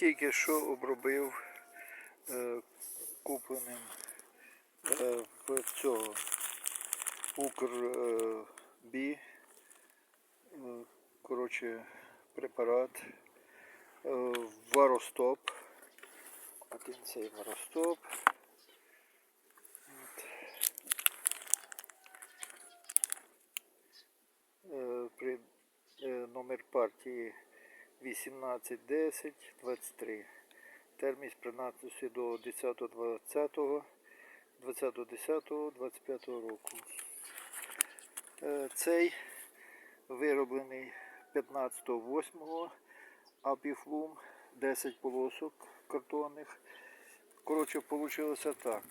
Тільки що обробив е, купленим е, в цього Укрбі, е, коротше, препарат е, Варостоп. Один цей Варостоп. Е, При, е, номер партії 1810 23. Термін з 13 до 10.20 20.10.25 року. Е, Цей вироблений 15.08 апіфлум 10 полосок картонних. Коротше, вийшло так.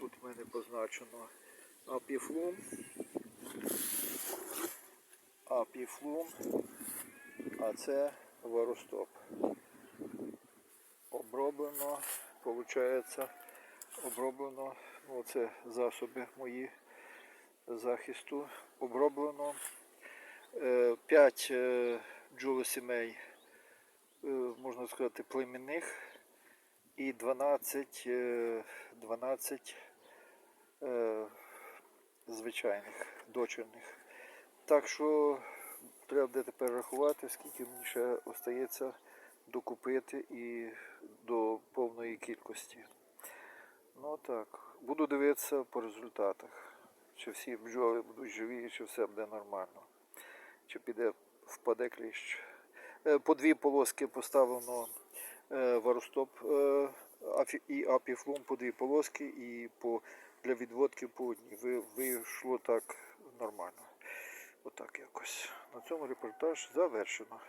Тут в мене позначено апіфлум. Апіфлум. А це варостоп. Оброблено, виходить, оброблено, ну це засоби мої захисту. Оброблено 5 бджолосімей, е, можна сказати, племінних і 12, е, 12 е, звичайних дочерних. Так що треба буде тепер рахувати, скільки мені ще остається докупити і до повної кількості. Ну так, буду дивитися по результатах. Чи всі бджоли будуть живі, чи все буде нормально. Чи піде, впаде кліщ. Е, По дві полоски поставлено е, варостоп е, і апіфлум по дві полоски і по, для відводки по одній. Вийшло так нормально. Отак якось. На цьому репортаж завершено.